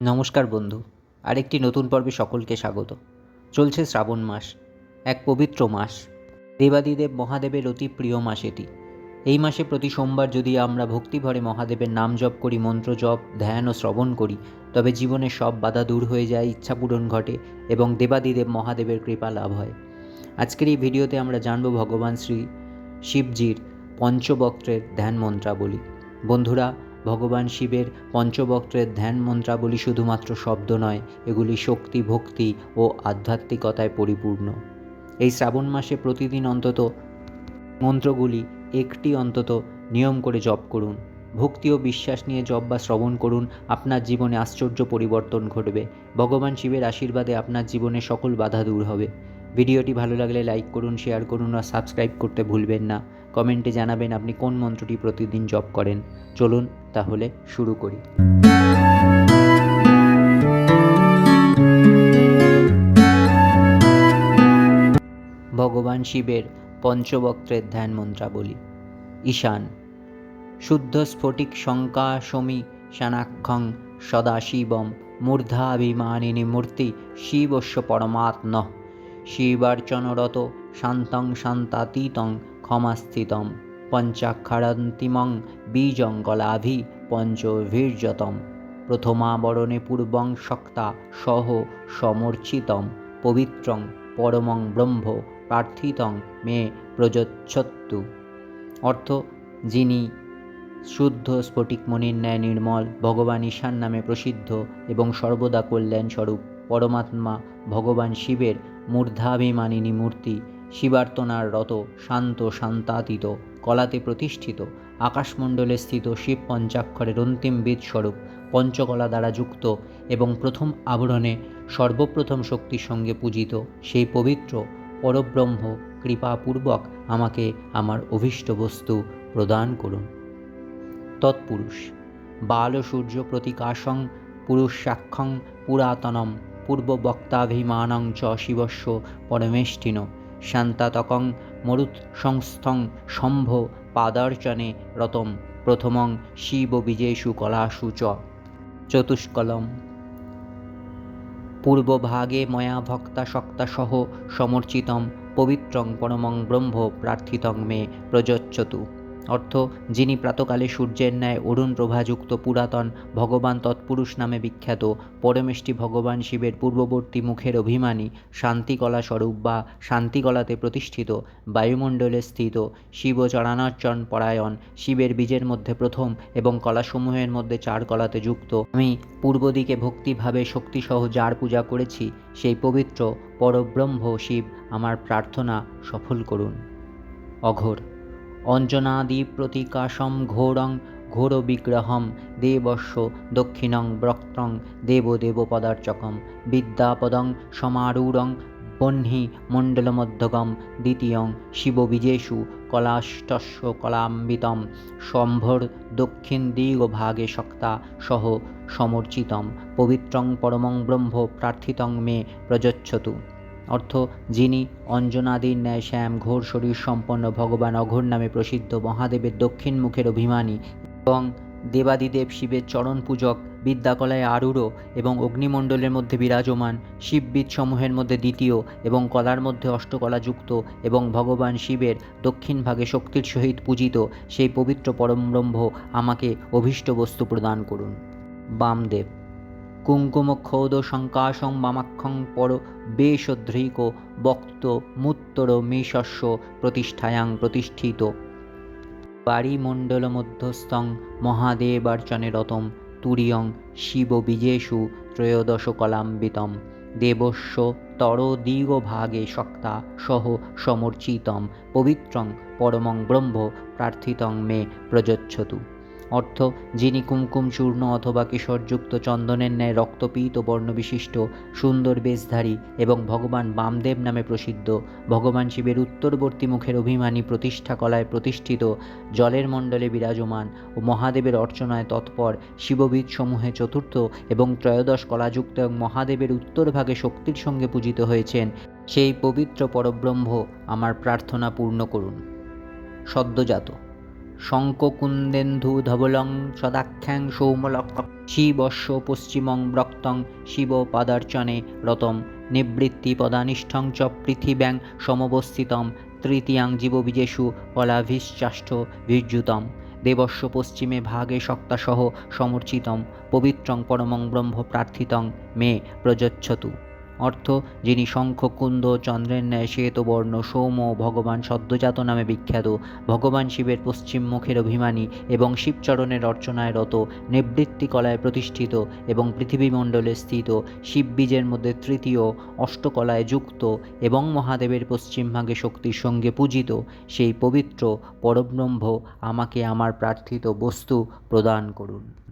নমস্কার বন্ধু, আরেকটি নতুন পর্বে সকলকে স্বাগত। চলছে শ্রাবণ মাস, এক পবিত্র মাস। দেবাদিদেব মহাদেবের অতি প্রিয় মাস এটি। এই মাসে প্রতি সোমবার যদি আমরা ভক্তিভরে মহাদেবের নাম জপ করি, মন্ত্র জপ, ধ্যান ও শ্রবণ করি, তবে জীবনের সব বাধা দূর হয়ে যায় ইচ্ছা পূরণ ঘটে এবং দেবাদিদেব মহাদেবের কৃপা লাভ হয়। আজকের এই ভিডিওতে আমরা জানব ভগবান শ্রী শিবজির পঞ্চবক্ত্রের ধ্যান মন্ত্রাবলী। বন্ধুরা ভগবান শিবের পঞ্চবক্ত্রের ধ্যান মন্ত্রাবলী শুধুমাত্র শব্দ নয়, এগুলি শক্তি, ভক্তি ও আধ্যাত্মিকতায় পরিপূর্ণ। এই শ্রাবণ মাসে প্রতিদিন অন্তত মন্ত্রগুলি একটি অন্তত নিয়ম করে জপ করুন। ভক্তি ও বিশ্বাস নিয়ে জপ বা শ্রবণ করুন, আপনার জীবনে আশ্চর্য পরিবর্তন ঘটবে। ভগবান শিবের আশীর্বাদে আপনার জীবনে সকল বাধা দূর হবে। ভিডিওটি ভালো লাগলে লাইক করুন, শেয়ার করুন আর সাবস্ক্রাইব করতে ভুলবেন না। কমেন্টে জানাবেন আপনি কোন মন্ত্রটি প্রতিদিন জপ করেন। চলুন তাহলে শুরু করি। ভগবান শিবের পঞ্চবক্ত্রের ধ্যান মন্ত্রাবলী। ঈশান, শুদ্ধ স্ফটিক শঙ্কা শমী শানাক্ষং সদাশিবম মূর্ধাভিমানিনী মূর্তি শিবস্য পরমাত্ম। শিবার্চনরত শান্তং শান্তাতীতং ক্ষমাস্থিতম, পঞ্চাক্ষারন্তিমং বীজঙ্গলাভি গলাভি পঞ্চভীর্যতম প্রথমাবরণে পূর্বং শক্তা সহ সমর্চিতম, পবিত্রং পরমং ব্রহ্ম প্রার্থিতং মে প্রযচ্ছত্তু। অর্থ, যিনি শুদ্ধ স্ফটিকমণির ন্যায় নির্মল, ভগবান ঈশান নামে প্রসিদ্ধ এবং সর্বদা কল্যাণ স্বরূপ পরমাত্মা ভগবান শিবের মূর্ধাভিমানিনী মূর্তি শিবার্তনার রত শান্ত শান্তাতীত, কলাতে প্রতিষ্ঠিত, আকাশমণ্ডলে স্থিত শিব পঞ্চাক্ষরের অন্তিম বীজ স্বরূপ পঞ্চকলা দ্বারা যুক্ত এবং প্রথম আবরণে সর্বপ্রথম শক্তির সঙ্গে পূজিত সেই পবিত্র, পরব্রহ্ম, কৃপাপূর্বক আমাকে আমার অভীষ্ট বস্তু প্রদান করুন। তৎপুরুষ বালসূর্য প্রতিকাশং পুরুষাক্ষং পুরাতনম, পূর্ববক্তাভিমানং চ শিবস্য পরমেষ্ঠিন শান্তাতকং মরুৎ সংস্থং শম্ভ পাদার্চনে রতম প্রথমং শিব বিজেষু কলাসু চ। চতুষ্কলম। পূর্বভাগে ময়া ভক্তা সহ সমর্চিতম পবিত্রং পরমং ব্রহ্ম প্রার্থিতং মে প্রযচ্ছতু অর্থ, যিনি প্রাতকালে সূর্যের ন্যায় অরুণ প্রভাযুক্ত পুরাতন ভগবান তৎপুরুষ নামে বিখ্যাত পরমেষ্টি ভগবান শিবের পূর্ববর্তী মুখের অভিমানী শান্তিকলা স্বরূপ বা শান্তিকলাতে প্রতিষ্ঠিত বায়ুমণ্ডলে স্থিত শিব চরণার্চন পরায়ণ শিবের বীজের মধ্যে প্রথম এবং কলাসমূহের মধ্যে চার কলাতে যুক্ত। আমি পূর্ব দিকে ভক্তিভাবে শক্তিসহ যার পূজা করেছি, সেই পবিত্র পরব্রহ্ম শিব আমার প্রার্থনা সফল করুন। অঘোর। অঞ্জনাদি প্রতিকাশম ঘোরং ঘোর বিগ্রহম দেবস্য দক্ষিণং ব্রক্তং দেবদেব পদার্চকম বিদ্যাপদং সমারূঢ়ং বহ্নি মণ্ডলমধ্যগম দ্বিতীয়ং শিববীজেষু কলাষ্টস্য কলাম্বিতম সম্ভর দক্ষিণ দিগভাগে শক্তা সহ সমর্চিতম পবিত্রং পরমং ব্রহ্ম প্রার্থিতং মে প্রযচ্ছতু। অর্থ, যিনি অঞ্জনাদির ন্যায় শ্যাম ঘোর শরীর সম্পন্ন ভগবান অঘোর নামে প্রসিদ্ধ মহাদেবের দক্ষিণ মুখের অভিমানী এবং দেবাদিদেব শিবের চরণ পূজক, বিদ্যাকলায় আরূঢ় এবং অগ্নিমণ্ডলের মধ্যে বিরাজমান শিববিদ সমূহের মধ্যে দ্বিতীয় এবং কলার মধ্যে অষ্টকলা যুক্ত এবং ভগবান শিবের দক্ষিণ ভাগে শক্তির সহিত পূজিত সেই পবিত্র পরমব্রহ্ম আমাকে অভীষ্ট বস্তু প্রদান করুন। বামদেব কুঙ্কুমক্ষৌদ শঙ্কাশং বামাক্ষং পর বেশদ্রিক বক্ত মুত্তর মেষস্য প্রতিষ্ঠায়াং প্রতিষ্ঠিত। বাড়িমণ্ডলমধ্যস্থং মহাদেবার্চনে রতম তুরিয়ং শিব বীজেষু ত্রয়োদশ কলাম্বিতম দেবস্য তরদিগভাগে শক্তা সহ সমর্চিতম। পবিত্রং পরমং ব্রহ্ম প্রার্থিতং মে প্রযচ্ছতু। অর্থ, যিনি কুমকুম চূর্ণ অথবা কেশরযুক্ত চন্দনের ন্যায় রক্তপীত বর্ণবিশিষ্ট, সুন্দর বেশধারী এবং ভগবান বামদেব নামে প্রসিদ্ধ, ভগবান শিবের উত্তরবর্তী মুখের অভিমানী প্রতিষ্ঠা কলায় প্রতিষ্ঠিত, জলের মণ্ডলে বিরাজমান ও মহাদেবের অর্চনায় তৎপর শিববিদ সমূহে চতুর্থ এবং ত্রয়োদশ কলাযুক্ত এবং মহাদেবের উত্তরভাগে শক্তির সঙ্গে পূজিত হয়েছেন, সেই পবিত্র পরব্রহ্ম আমার প্রার্থনা পূর্ণ করুন। সদ্যজাত শঙ্ককুন্দেন্ধু ধবলং সদাখ্যাং সৌমলক শিবস্য পশ্চিমং ব্রক্তং শিব পাদার্চনে রতম নিবৃত্তি পদানিষ্ঠং চ পৃথিব্যাং সমবস্থিতম তৃতীয়াং জীববীজেষু কলাভিশ্চাষ্ঠ বির্যুতম দেবস্য পশ্চিমে ভাগে সক্তাসহ সমর্চিতম পবিত্রং পরমং ব্রহ্ম প্রার্থিতং মে প্রযচ্ছতু। অর্থ, যিনি শঙ্খকুন্দ চন্দ্রের ন্যায় শ্বেতবর্ণ সৌম, ভগবান সদ্যজাত নামে বিখ্যাত, ভগবান শিবের পশ্চিম মুখের অভিমানী এবং শিবচরণের অর্চনায় রত, নিবৃত্তি কলায় প্রতিষ্ঠিত এবং পৃথিবীমণ্ডলে স্থিত শিববীজের মধ্যে তৃতীয়, অষ্টকলায় যুক্ত এবং মহাদেবের পশ্চিমভাগে শক্তির সঙ্গে পূজিত, সেই পবিত্র পরব্রহ্ম আমাকে আমার প্রার্থিত বস্তু প্রদান করুন।